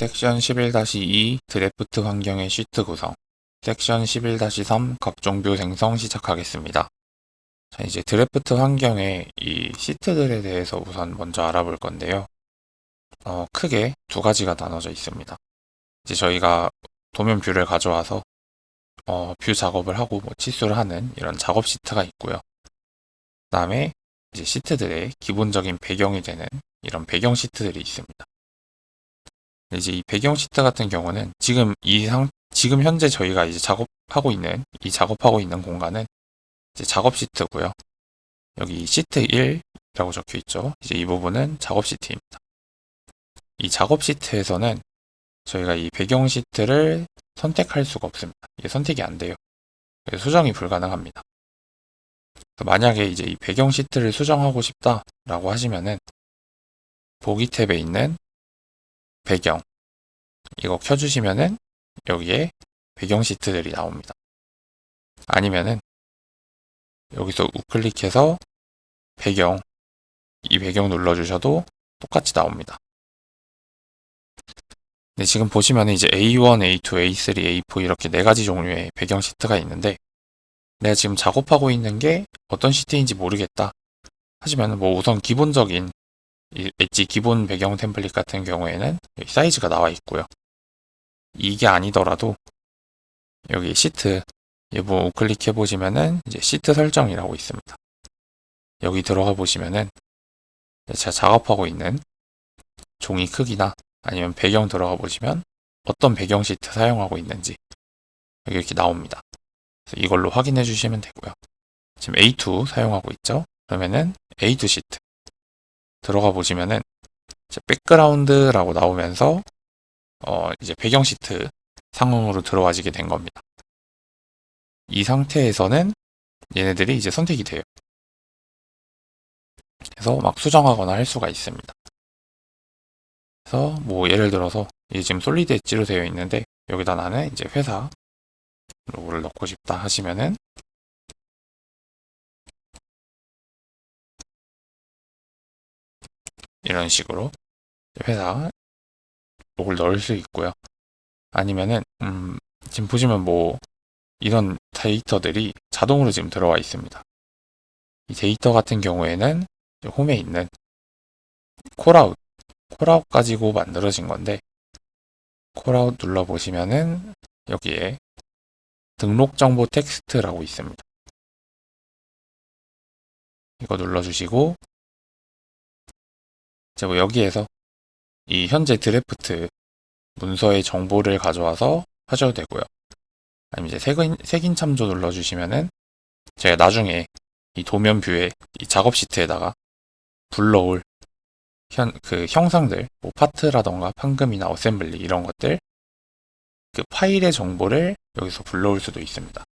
섹션 11-2 드래프트 환경의 시트 구성 섹션 11-3 각종뷰 생성 시작하겠습니다. 자, 이제 드래프트 환경의 이 시트들에 대해서 우선 먼저 알아볼 건데요. 어, 크게 두 가지가 나눠져 있습니다. 이제 저희가 도면 뷰를 가져와서 어, 뷰 작업을 하고 뭐 치수를 하는 이런 작업 시트가 있고요. 그다음에 이제 시트들의 기본적인 배경이 되는 이런 배경 시트들이 있습니다. 이제 이 배경 시트 같은 경우는 지금 이 상, 지금 현재 저희가 이제 작업하고 있는, 이 작업하고 있는 공간은 이제 작업 시트고요. 여기 시트 1이라고 적혀 있죠. 이제 이 부분은 작업 시트입니다. 이 작업 시트에서는 저희가 이 배경 시트를 선택할 수가 없습니다. 이게 선택이 안 돼요. 수정이 불가능합니다. 만약에 이제 이 배경 시트를 수정하고 싶다라고 하시면은 보기 탭에 있는 배경 이거 켜주시면은 여기에 배경 시트들이 나옵니다. 아니면은 여기서 우클릭해서 배경 이 배경 눌러주셔도 똑같이 나옵니다. 네, 지금 보시면 이제 A1, A2, A3, A4 이렇게 네 가지 종류의 배경 시트가 있는데 내가 지금 작업하고 있는 게 어떤 시트인지 모르겠다 하시면 뭐 우선 기본적인 이 엣지 기본 배경 템플릿 같은 경우에는 사이즈가 나와 있고요. 이게 아니더라도 여기 시트 이 부분 우클릭해 보시면은 이제 시트 설정이라고 있습니다. 여기 들어가 보시면은 제가 작업하고 있는 종이 크기나 아니면 배경 들어가 보시면 어떤 배경 시트 사용하고 있는지 여기 이렇게 나옵니다. 이걸로 확인해 주시면 되고요. 지금 A2 사용하고 있죠? 그러면은 A2 시트 들어가 보시면은 이제 백그라운드라고 나오면서 어 이제 배경 시트 상황으로 들어와지게 된 겁니다. 이 상태에서는 얘네들이 이제 선택이 돼요. 그래서 막 수정하거나 할 수가 있습니다. 그래서 뭐 예를 들어서 이게 지금 솔리드 엣지로 되어 있는데 여기다 나는 이제 회사 로고를 넣고 싶다 하시면은 이런 식으로 회사 로고를 넣을 수 있고요. 아니면은 음, 지금 보시면 뭐 이런 데이터들이 자동으로 지금 들어와 있습니다. 이 데이터 같은 경우에는 홈에 있는 콜아웃, 콜아웃 가지고 만들어진 건데 콜아웃 눌러 보시면은 여기에 등록 정보 텍스트라고 있습니다. 이거 눌러주시고 이 제뭐 여기에서 이 현재 드래프트 문서의 정보를 가져와서 하셔도 되고요. 아니면 이제 색인, 색인 참조 눌러주시면은 제가 나중에 이 도면 뷰에 이 작업 시트에다가 불러올 현, 그 형상들, 뭐 파트라던가 판금이나 어셈블리 이런 것들 그 파일의 정보를 여기서 불러올 수도 있습니다.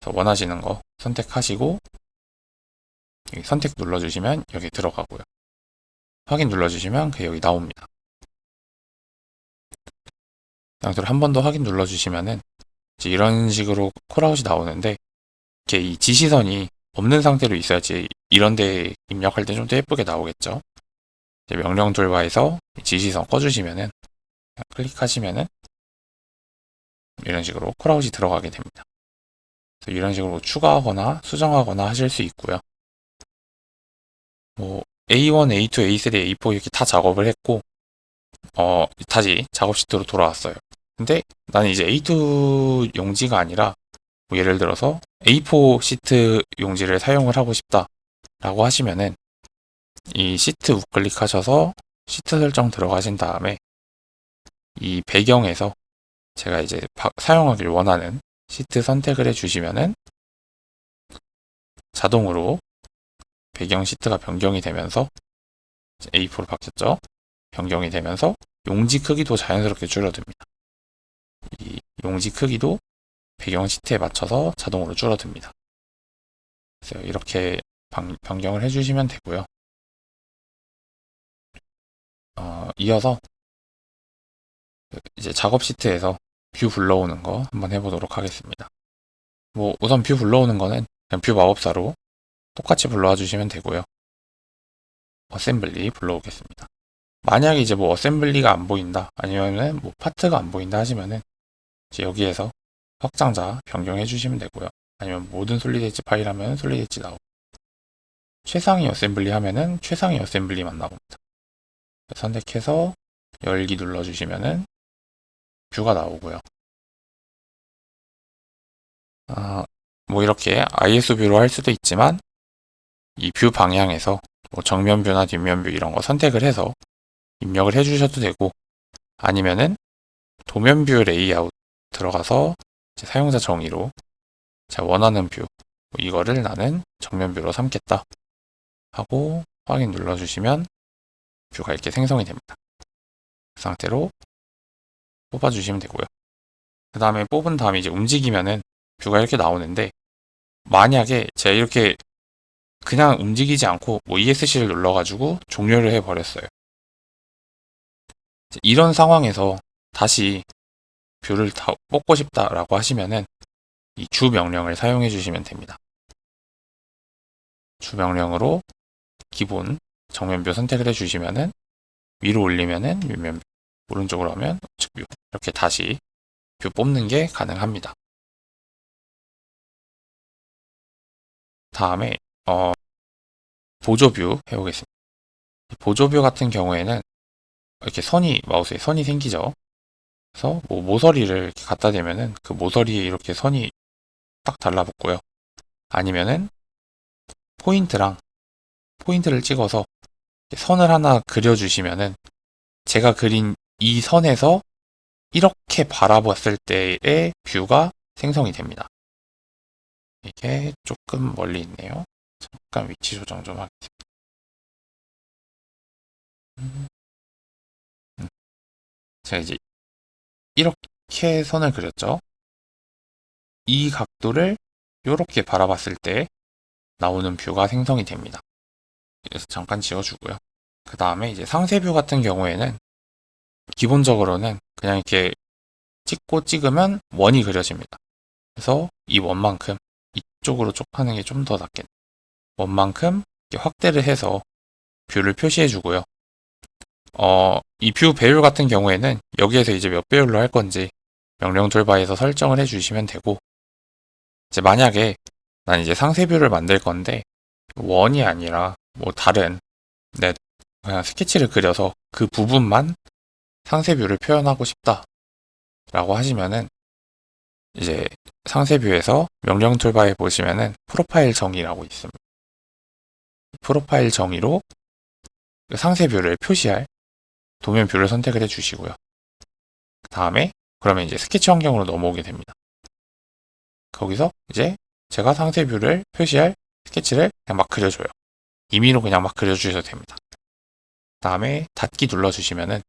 그래서 원하시는 거 선택하시고 선택 눌러주시면 여기 들어가고요. 확인 눌러주시면 그 여기 나옵니다. 양쪽을 한번 더 확인 눌러주시면은 이제 이런 식으로 콜아웃이 나오는데 이렇게 이 지시선이 없는 상태로 있어야지 이런 데 입력할 때 좀 더 예쁘게 나오겠죠. 명령 돌바에서 지시선 꺼주시면은 클릭하시면은 이런 식으로 콜아웃이 들어가게 됩니다. 이런 식으로 추가하거나 수정하거나 하실 수 있고요. 뭐 A1, A2, A3, A4 이렇게 다 작업을 했고 어 다시 작업 시트로 돌아왔어요. 근데 나는 이제 A2 용지가 아니라 뭐 예를 들어서 A4 시트 용지를 사용을 하고 싶다라고 하시면은 이 시트 우클릭하셔서 시트 설정 들어가신 다음에 이 배경에서 제가 이제 사용하길 원하는 시트 선택을 해주시면은 자동으로 배경 시트가 변경이 되면서 A4로 바뀌었죠. 변경이 되면서 용지 크기도 자연스럽게 줄어듭니다. 이 용지 크기도 배경 시트에 맞춰서 자동으로 줄어듭니다. 그래서 이렇게 변경을 해주시면 되고요. 어, 이어서 이제 작업 시트에서 뷰 불러오는 거 한번 해보도록 하겠습니다. 뭐 우선 뷰 불러오는 거는 그냥 뷰 마법사로 똑같이 불러와 주시면 되고요. 어셈블리 불러오겠습니다. 만약에 이제 뭐 어셈블리가 안 보인다 아니면은 뭐 파트가 안 보인다 하시면은 이제 여기에서 확장자 변경해 주시면 되고요. 아니면 모든 솔리드 엣지 파일 하면 솔리드 엣지 나오고 최상위 어셈블리 하면은 최상위 어셈블리만 나옵니다. 선택해서 열기 눌러주시면은 뷰가 나오고요. 아, 뭐 이렇게 IS 뷰로 할 수도 있지만 이 뷰 방향에서 뭐 정면 뷰나 뒷면 뷰 이런 거 선택을 해서 입력을 해주셔도 되고 아니면은 도면 뷰 레이아웃 들어가서 사용자 정의로 제가 원하는 뷰뭐 이거를 나는 정면 뷰로 삼겠다 하고 확인 눌러주시면 뷰가 이렇게 생성이 됩니다. 그 상태로 뽑아주시면 되고요. 그 다음에 뽑은 다음에 이제 움직이면은 뷰가 이렇게 나오는데 만약에 제가 이렇게 그냥 움직이지 않고 뭐 ESC를 눌러가지고 종료를 해버렸어요. 이런 상황에서 다시 뷰를 다 뽑고 싶다라고 하시면은 이 주 명령을 사용해 주시면 됩니다. 주 명령으로 기본 정면뷰 선택을 해 주시면은 위로 올리면은 윗면뷰, 오른쪽으로 하면 우측뷰 이렇게 다시 뷰 뽑는 게 가능합니다. 다음에 어, 보조뷰 해보겠습니다. 보조뷰 같은 경우에는 이렇게 선이 마우스에 선이 생기죠. 그래서 뭐 모서리를 이렇게 갖다 대면은 그 모서리에 이렇게 선이 딱 달라붙고요. 아니면은 포인트랑 포인트를 찍어서 선을 하나 그려주시면은 제가 그린 이 선에서 이렇게 바라봤을 때의 뷰가 생성이 됩니다. 이게 조금 멀리 있네요. 잠깐 위치 조정 좀 하겠습니다. 음. 음. 제가 이제 이렇게 선을 그렸죠. 이 각도를 이렇게 바라봤을 때 나오는 뷰가 생성이 됩니다. 그래서 잠깐 지워주고요. 그 다음에 이제 상세뷰 같은 경우에는 기본적으로는 그냥 이렇게 찍고 찍으면 원이 그려집니다. 그래서 이 원만큼 이쪽으로 쪽 하는 게 좀 더 낫겠네요. 원만큼 확대를 해서 뷰를 표시해 주고요. 어, 이 뷰 배율 같은 경우에는 여기에서 이제 몇 배율로 할 건지 명령 툴바에서 설정을 해 주시면 되고 이제 만약에 난 이제 상세 뷰를 만들 건데 원이 아니라 뭐 다른 네, 그냥 스케치를 그려서 그 부분만 상세 뷰를 표현하고 싶다 라고 하시면은 이제 상세 뷰에서 명령 툴바에 보시면은 프로파일 정의라고 있습니다. 프로파일 정의로 그 상세뷰를 표시할 도면뷰를 선택을 해 주시고요. 그 다음에 그러면 이제 스케치 환경으로 넘어오게 됩니다. 거기서 이제 제가 상세뷰를 표시할 스케치를 그냥 막 그려줘요. 임의로 그냥 막 그려주셔도 됩니다. 그 다음에 닫기 눌러주시면은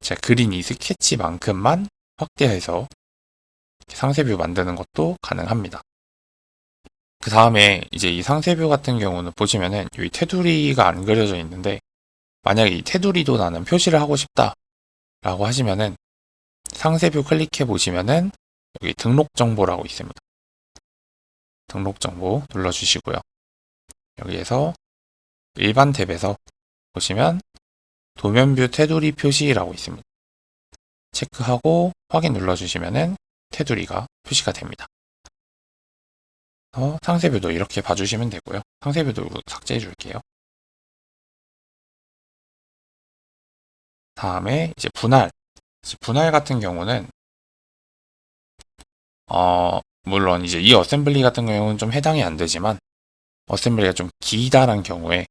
제가 그린 이 스케치만큼만 확대해서 상세뷰 만드는 것도 가능합니다. 그 다음에 이제 이 상세뷰 같은 경우는 보시면은 여기 테두리가 안 그려져 있는데 만약에 이 테두리도 나는 표시를 하고 싶다 라고 하시면은 상세뷰 클릭해 보시면은 여기 등록 정보라고 있습니다. 등록 정보 눌러주시고요. 여기에서 일반 탭에서 보시면 도면뷰 테두리 표시라고 있습니다. 체크하고 확인 눌러주시면은 테두리가 표시가 됩니다. 어, 상세뷰도 이렇게 봐주시면 되고요. 상세뷰도 삭제해 줄게요. 다음에 이제 분할. 분할 같은 경우는 어, 물론 이제 이 어셈블리 같은 경우는 좀 해당이 안 되지만 어셈블리가 좀 기다란 경우에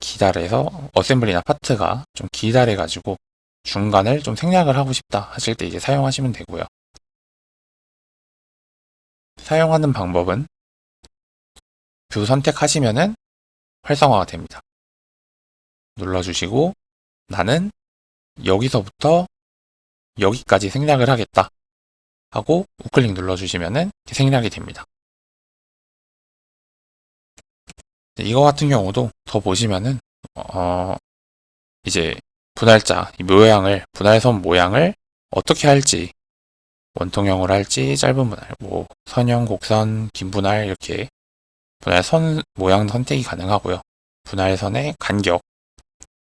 기다래서 어셈블리나 파트가 좀 기다래 가지고 중간을 좀 생략을 하고 싶다 하실 때 이제 사용하시면 되고요. 사용하는 방법은 뷰 선택하시면은 활성화가 됩니다. 눌러주시고 나는 여기서부터 여기까지 생략을 하겠다 하고 우클릭 눌러주시면은 생략이 됩니다. 이거 같은 경우도 더 보시면은 어 이제 분할자 이 모양을 분할선 모양을 어떻게 할지 원통형으로 할지 짧은 분할 뭐 선형 곡선 긴 분할 이렇게 분할선 모양 선택이 가능하고요 분할선의 간격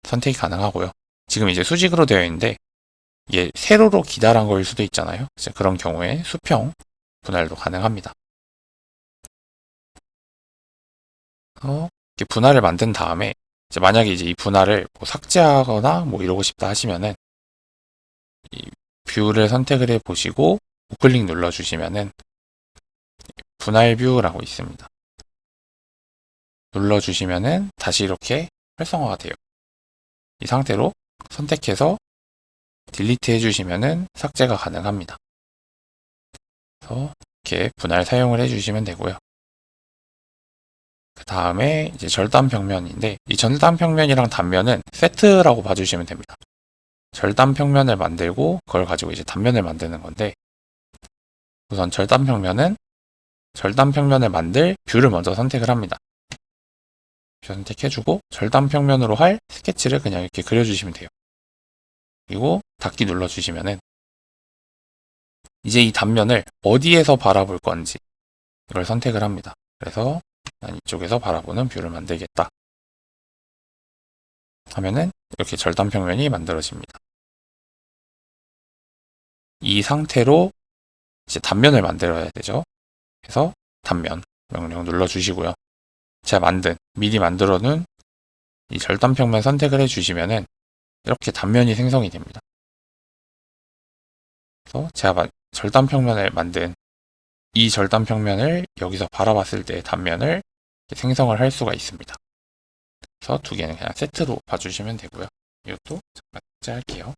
선택이 가능하고요 지금 이제 수직으로 되어 있는데 이게 세로로 기다란 거일 수도 있잖아요. 그런 경우에 수평 분할도 가능합니다. 어, 이렇게 분할을 만든 다음에 이제 만약에 이제 이 분할을 뭐 삭제하거나 뭐 이러고 싶다 하시면은 이 뷰를 선택을 해 보시고 우클릭 눌러 주시면은 분할 뷰라고 있습니다. 눌러 주시면은 다시 이렇게 활성화가 돼요. 이 상태로 선택해서 딜리트 해주시면은 삭제가 가능합니다. 그래서 이렇게 분할 사용을 해주시면 되고요. 그 다음에 이제 절단 평면인데 이 절단 평면이랑 단면은 세트라고 봐주시면 됩니다. 절단 평면을 만들고 그걸 가지고 이제 단면을 만드는 건데 우선 절단 평면은 절단 평면을 만들 뷰를 먼저 선택을 합니다. 뷰 선택해주고 절단 평면으로 할 스케치를 그냥 이렇게 그려주시면 돼요. 그리고 닫기 눌러주시면은 이제 이 단면을 어디에서 바라볼 건지 이걸 선택을 합니다. 그래서 난 이쪽에서 바라보는 뷰를 만들겠다. 하면은 이렇게 절단 평면이 만들어집니다. 이 상태로 이제 단면을 만들어야 되죠. 그래서 단면 명령 눌러주시고요. 제가 만든 미리 만들어 놓은 이 절단 평면 선택을 해주시면은 이렇게 단면이 생성이 됩니다. 그래서 제가 마- 절단 평면을 만든 이 절단 평면을 여기서 바라봤을 때 단면을 생성을 할 수가 있습니다. 그래서 두 개는 그냥 세트로 봐주시면 되고요. 이것도 잠깐 짤게요.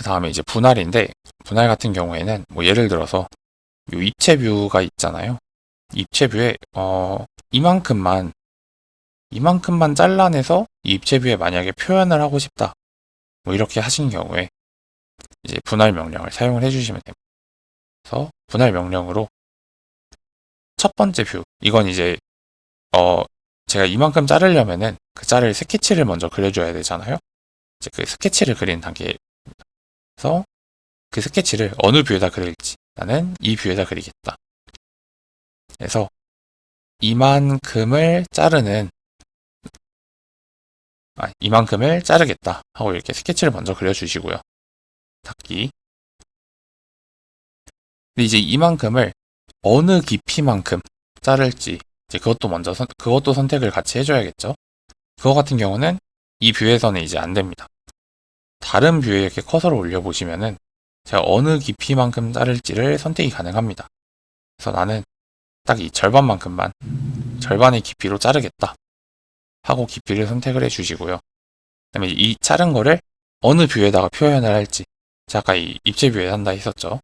그 다음에 이제 분할인데 분할 같은 경우에는 뭐 예를 들어서 요 입체 뷰가 있잖아요. 입체 뷰에 어 이만큼만 이만큼만 잘라내서 이 입체 뷰에 만약에 표현을 하고 싶다. 뭐 이렇게 하신 경우에 이제 분할 명령을 사용을 해주시면 됩니다. 그래서 분할 명령으로 첫 번째 뷰 이건 이제 어 제가 이만큼 자르려면은 그 자를 스케치를 먼저 그려줘야 되잖아요. 이제 그 스케치를 그리는 단계 에서 그 스케치를 어느 뷰에다 그릴지 나는 이 뷰에다 그리겠다. 그래서 이만큼을 자르는 아, 이만큼을 자르겠다 하고 이렇게 스케치를 먼저 그려주시고요. 닫기. 근데 이제 이만큼을 어느 깊이만큼 자를지 이제 그것도 먼저 선, 그것도 선택을 같이 해줘야겠죠. 그거 같은 경우는 이 뷰에서는 이제 안 됩니다. 다른 뷰에 이렇게 커서를 올려보시면은 제가 어느 깊이만큼 자를지를 선택이 가능합니다. 그래서 나는 딱 이 절반만큼만 절반의 깊이로 자르겠다 하고 깊이를 선택을 해주시고요. 그다음에 이 자른 거를 어느 뷰에다가 표현을 할지 제가 아까 이 입체 뷰에 한다 했었죠.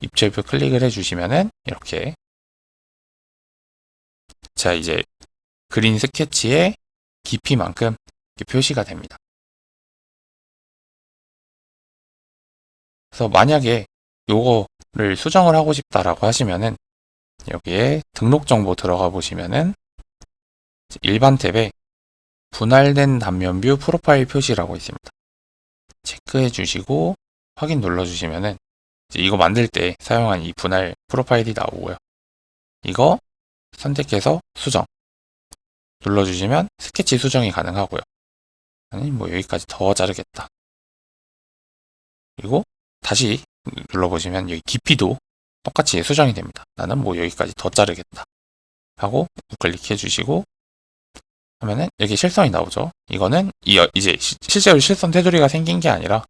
입체 뷰 클릭을 해주시면은 이렇게 자 이제 그린 스케치의 깊이만큼 이렇게 표시가 됩니다. 그래서 만약에 요거를 수정을 하고 싶다라고 하시면은 여기에 등록 정보 들어가 보시면은 일반 탭에 분할된 단면 뷰 프로파일 표시라고 있습니다. 체크해 주시고 확인 눌러 주시면은 이거 만들 때 사용한 이 분할 프로파일이 나오고요. 이거 선택해서 수정 눌러 주시면 스케치 수정이 가능하고요. 아니 뭐 여기까지 더 자르겠다. 그리고 다시 눌러보시면 여기 깊이도 똑같이 수정이 됩니다. 나는 뭐 여기까지 더 자르겠다. 하고 우클릭해 주시고 하면은 이렇게 실선이 나오죠. 이거는 이 어- 이제 시- 실제로 실선 테두리가 생긴 게 아니라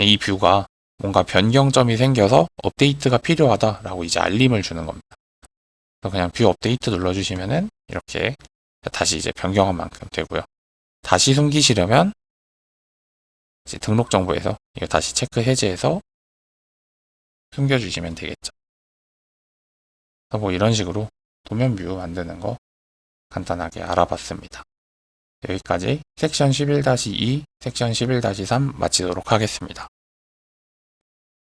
이 뷰가 뭔가 변경점이 생겨서 업데이트가 필요하다라고 이제 알림을 주는 겁니다. 그래서 그냥 뷰 업데이트 눌러주시면은 이렇게 다시 이제 변경한 만큼 되고요. 다시 숨기시려면 이제 등록 정보에서 이거 다시 체크 해제해서 숨겨주시면 되겠죠. 그래서 뭐 이런 식으로 도면 뷰 만드는 거 간단하게 알아봤습니다. 여기까지 섹션 11-2, 섹션 11-3 마치도록 하겠습니다.